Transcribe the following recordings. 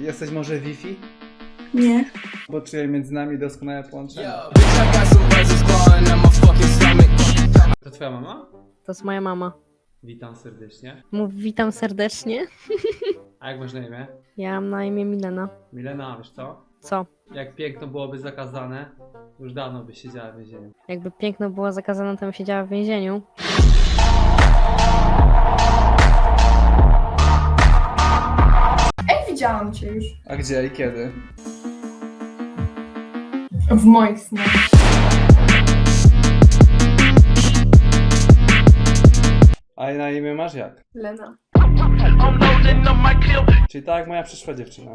Jesteś może Wi-Fi? Nie. Bo czuję między nami doskonałe połączenie. To twoja mama? To jest moja mama. Witam serdecznie. Mów witam serdecznie. A jak masz na imię? Ja mam na imię Milena. Milena, wiesz co? Co? Jak piękno byłoby zakazane, już dawno byś siedziała w więzieniu. Jakby piękno było zakazane, to bym siedziała w więzieniu. Widziałam cię już. A gdzie i kiedy? W moich snach. A na imię masz jak? Lena. Czyli tak jak moja przyszła dziewczyna.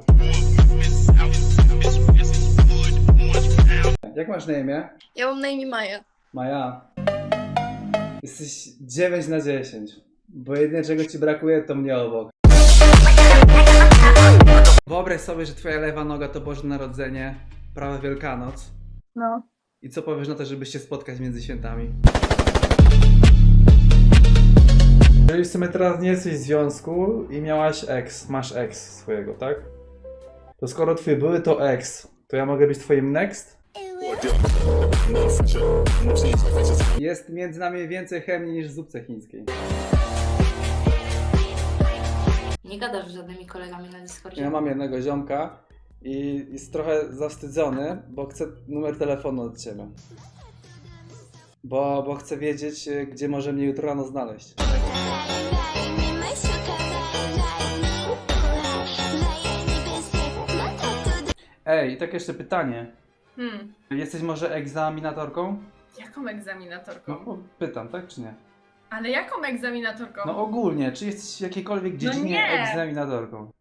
Jak masz na imię? Ja mam na imię Maja. Maja. Jesteś 9 na 10. Bo jedyne czego ci brakuje to mnie obok. Wyobraź sobie, że twoja lewa noga to Boże Narodzenie, prawa Wielkanoc. No. I co powiesz na to, żeby się spotkać między świętami? Jeżeli w sumie teraz nie jesteś w związku i miałaś ex, masz ex swojego, tak? To skoro twój były to ex, to ja mogę być twoim next? Jest między nami więcej chemii niż w zupce chińskiej. Nie gadasz z żadnymi kolegami na Discordzie. Ja mam jednego ziomka i jest trochę zawstydzony, bo chce numer telefonu od ciebie. Bo, bo chcę wiedzieć, y, gdzie może mnie jutro rano znaleźć. Ej, i tak jeszcze pytanie. Hmm. Jesteś może egzaminatorką? Jaką egzaminatorką? No pytam, tak czy nie? Ale jaką egzaminatorką? No ogólnie, czy jesteś w jakiejkolwiek dziedzinie nie. egzaminatorką?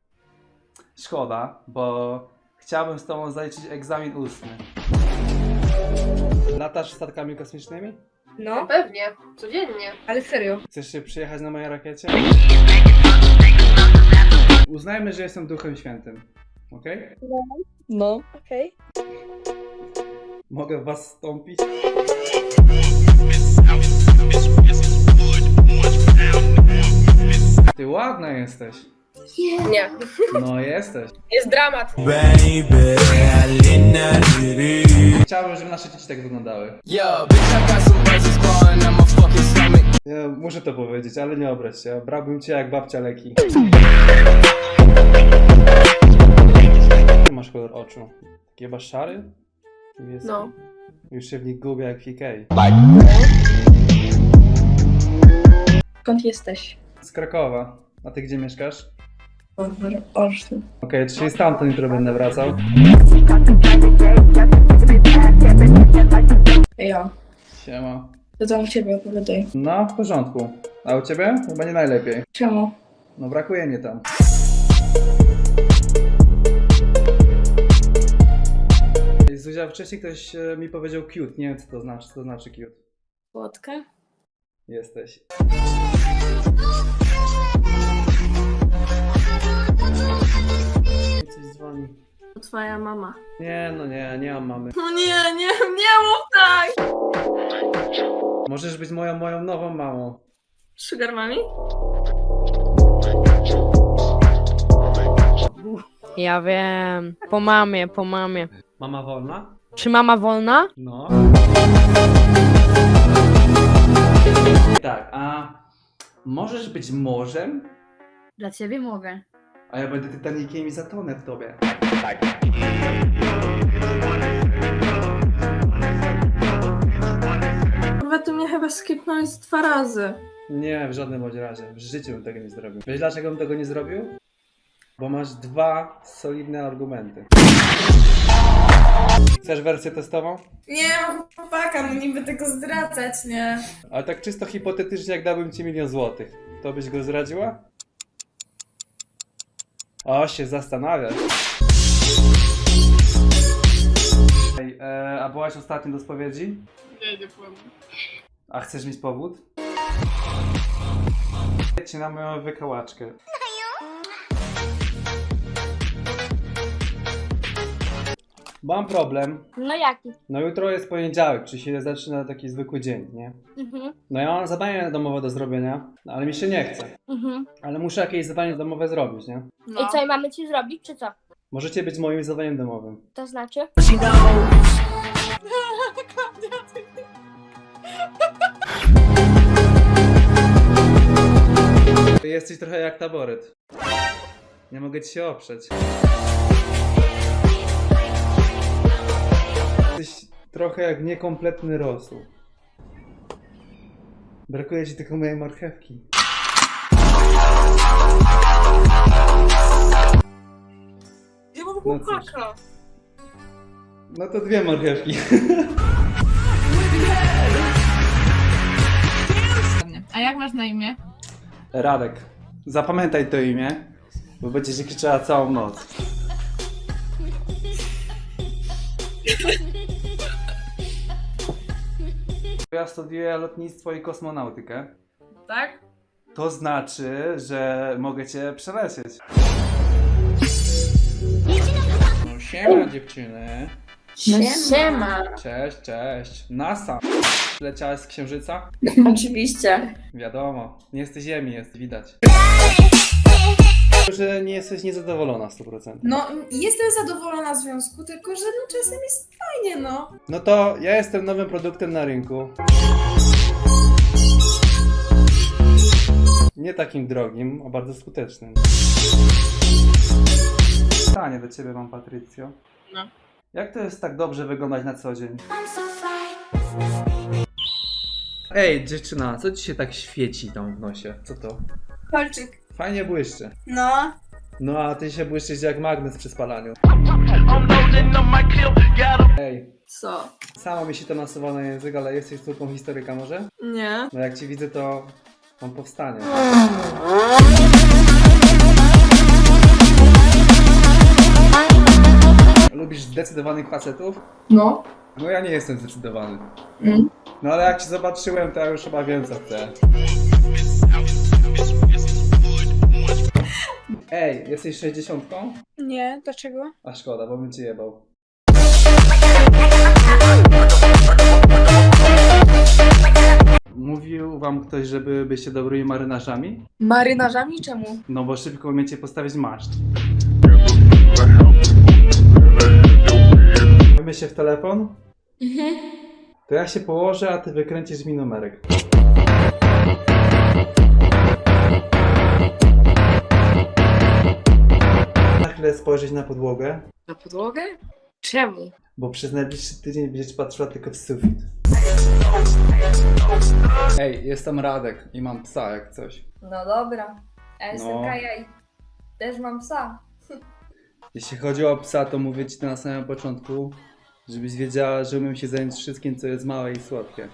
Szkoda, bo chciałbym z tobą zaliczyć egzamin ustny. Latasz statkami kosmicznymi? No, pewnie. Codziennie. ale serio. Chcesz się przyjechać na mojej rakiecie? Uznajmy, że jestem Duchem Świętym. Okej? No. Okej. Mogę w was wstąpić? Ty ładna jesteś. Nie. No jesteś. Jest dramat. Chciałbym, żeby nasze dzieci tak wyglądały. Yo, bitch, I got some fucking stomach. Ja muszę to powiedzieć, ale nie obrać się. Brałbym cię jak babcia leki. Masz kolor oczu? Taki chyba szary? Niebieski? No. Już się w nich gubię jak PK. Skąd jesteś? Z Krakowa. A ty gdzie mieszkasz? Olsztyn. Okej, czyli stamtąd jutro będę wracał. Ja. Siema. To tam u ciebie opowiadaj. No, w porządku. A u ciebie? Chyba nie najlepiej. Czemu? No brakuje mnie tam. Zuzia, wcześniej ktoś e, mi powiedział cute. Nie wiem, co to znaczy. Co to znaczy cute? Słodka? Jesteś. Coś dzwoni. To twoja mama. Nie, no nie, nie mam mamy. No nie, nie, nie mów tak! Możesz być moją, moją nową mamą. Sugar mami? Ja wiem. Po mamie, po mamie. Mama wolna? Czy mama wolna? No. Tak, a możesz być morzem, Dla ciebie mogę. a ja będę Titanikiem i zatonę w tobie. Kurwa, ty mnie chyba skipnąłeś z dwa razy. Nie, w żadnym bądź razie. W życiu bym tego nie zrobił. Wiesz dlaczego bym tego nie zrobił? Bo masz dwa solidne argumenty. Chcesz wersję testową? Nie, mam chłopaka, no niby tego zdradzać, nie? Ale tak czysto hipotetycznie, jak dałbym ci milion złotych, to byś go zdradziła? O, się zastanawiasz. Ej, e, a byłaś ostatnio do spowiedzi? Nie, nie powiem. A chcesz mieć powód? Jedźcie na moją wykałaczkę. Mam problem. No jaki? No jutro jest poniedziałek, czyli się zaczyna taki zwykły dzień, nie? Mhm, No ja mam zadanie domowe do zrobienia, no ale mi się nie chce. mhm. Ale muszę jakieś zadanie domowe zrobić, nie? I co, i mamy ci zrobić, czy co? Możecie być moim zadaniem domowym. To znaczy? Jesteś trochę jak taboret. Nie mogę ci się oprzeć. Jesteś trochę jak niekompletny rosół. Brakuje ci tylko mojej marchewki. Ja mam No cóż. No to dwie marchewki. A jak masz na imię? Radek, zapamiętaj to imię, bo będziesz krzyczała całą noc. Ja studiuję lotnictwo i kosmonautykę. Tak? To znaczy, że mogę cię przelecieć. No siema dziewczyny. Siema. Cześć, cześć. NASA. Leciałaś z Księżyca? Oczywiście. Wiadomo, nie jesteś Ziemi, jest widać. Że nie jesteś niezadowolona 100%. No, jestem zadowolona z związku, tylko że no czasem jest fajnie, no. No to ja jestem nowym produktem na rynku. Nie takim drogim, a bardzo skutecznym. Pytanie do ciebie mam, Patrycjo. No. Jak to jest tak dobrze wyglądać na co dzień? Ej, dziewczyna, co ci się tak świeci tam w nosie? Co to? Kolczyk. Fajnie błyszczy. No. No a ty się błyszczysz jak magnes przy spalaniu. Ej, Co? samo mi się to nasuwa na język, ale jesteś córką historyka może? Nie. No jak ci widzę, to mam powstanie. Lubisz zdecydowanych facetów? No. No ja nie jestem zdecydowany. Mm. No ale jak cię zobaczyłem, to ja już chyba wiem co chcę. Jesteś 60? Nie, dlaczego? A szkoda, bo bym cię jebał. Mówił wam ktoś, żeby byście dobrymi marynarzami? Marynarzami czemu? No bo szybko umiecie postawić maszt. Bawimy się w telefon? Mhm. To ja się położę, a ty wykręcisz mi numerek. Spojrzeć na podłogę, Na podłogę? Czemu? bo przez najbliższy tydzień będziesz patrzyła tylko w sufit. Ej, jestem Radek i mam psa jak coś. No dobra. Ja jestem No. Kaja i też mam psa. Jeśli chodzi o psa, to mówię ci to na samym początku, żebyś wiedziała, że umiem się zająć wszystkim, co jest małe i słodkie.